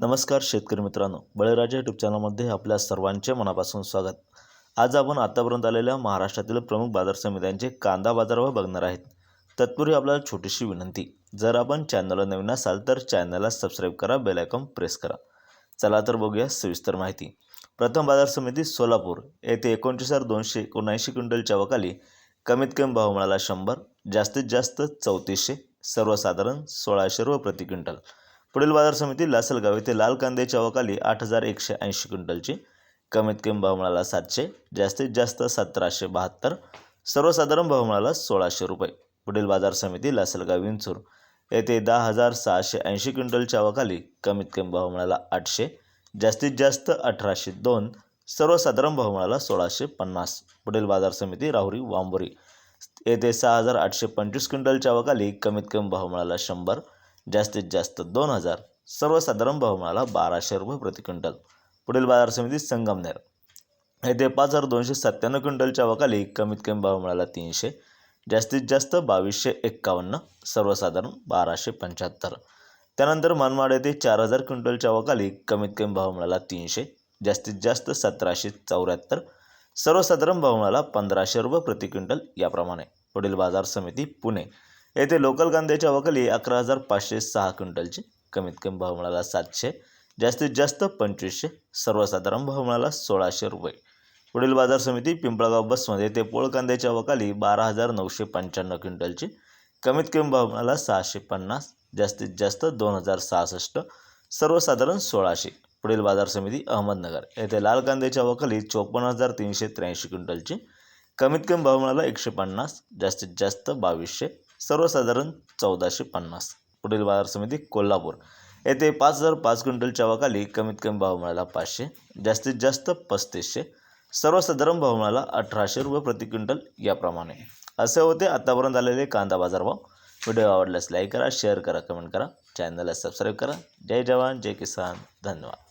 नमस्कार शेतकरी मित्रांनो. बळीराजा यूट्यूब चॅनलमध्ये आपल्या सर्वांचे मनापासून स्वागत. आज आपण आतापर्यंत आलेल्या महाराष्ट्रातील प्रमुख बाजार समित्यांचे कांदा बाजारभाव बघणार आहेत. तत्पूर्वी आपल्याला छोटीशी विनंती. जर आपण चॅनलला नवीन असाल तर चॅनलला सबस्क्राईब करा बेल आयकॉन प्रेस करा. चला तर बघूया सविस्तर माहिती. प्रथम बाजार समिती सोलापूर. येथे एकोणतीस हजार दोनशे एकोणऐंशी क्विंटलच्या वकाली कमीत कमी भाव मिळाला शंभर जास्तीत जास्त चौतीसशे सर्वसाधारण सोळाशे रुपये प्रति क्विंटल. पुढील बाजार समिती लासलगाव येथे लाल कांद्याच्या वकाली आठ हजार एकशे ऐंशी क्विंटलची. कमीत कमी भाव मिळाला सातशे जास्तीत जास्त सतराशे बहात्तर. सर्वसाधारण भाव मिळाला सोळाशे रुपये. पुढील बाजार समिती लासलगाव विंचूर येथे दहा हजार सहाशे ऐंशी क्विंटलच्या वकाली कमीत कमी भाव मिळाला आठशे जास्तीत जास्त अठराशे दोन. सर्वसाधारण भाव मिळाला सोळाशे पन्नास. पुढील बाजार समिती राहुरी वांबोरी येथे सहा हजार आठशे पंचवीस क्विंटलच्या वकाली कमीत कमी भाव मिळाला शंभर. जास्तीत जास्त दोन हजार सर्वसाधारण भाव मिळाला बाराशे रुपये प्रति क्विंटल. पुढील बाजार समिती संगमनेर. येथे पाच हजार दोनशे सत्त्याण्णव क्विंटलच्या वकाली कमीत कमी भाव मिळाला तीनशे जास्तीत जास्त बावीसशे एक्कावन्न सर्वसाधारण बाराशे पंच्याहत्तर. त्यानंतर मनमाड येथे चार हजार क्विंटलच्या वकाली कमीत कमी भाव मिळाला तीनशे जास्तीत जास्त सतराशे चौऱ्याहत्तर सर्वसाधारण भाव मिळाला पंधराशे रुपये प्रति क्विंटल याप्रमाणे. पुढील बाजार समिती पुणे. येथे लोकल कांद्याच्या वकली अकरा हजार पाचशे सहा क्विंटलची कमीत कमी भाव मिळाला सातशे जास्तीत जास्त पंचवीसशे सर्वसाधारण भाव मिळाला सोळाशे रुपये. पुढील बाजार समिती पिंपळगाव बसमध्ये येथे पोळ कांद्याच्या वकाली बारा हजार नऊशे पंच्याण्णव क्विंटलची कमीत कमी भाव मिळाला सहाशे पन्नास जास्तीत जास्त दोन हजार सहासष्ट सर्वसाधारण सोळाशे. पुढील बाजार समिती अहमदनगर येथे लाल कांद्याच्या वकाली चोपन्न हजार तीनशे त्र्याऐंशी क्विंटलची कमीत कमी भाव मिळाला एकशे पन्नास जास्तीत जास्त बावीसशे सर्वसाधारण चौदाशे पन्नास. पुढील बाजार समिती कोल्हापूर. येथे पाच हजार पाच क्विंटलच्या वकाली कमीत कमी भाव मिळाला पाचशे जास्तीत जास्त पस्तीसशे. सर्वसाधारण भाव मिळाला अठराशे रुपये प्रति क्विंटल याप्रमाणे. असे होते आतापर्यंत आलेले कांदा बाजारभाव. व्हिडिओ आवडल्यास लाईक करा शेअर करा कमेंट करा. चॅनलला सबस्क्राईब करा. जय जवान जय किसान. धन्यवाद.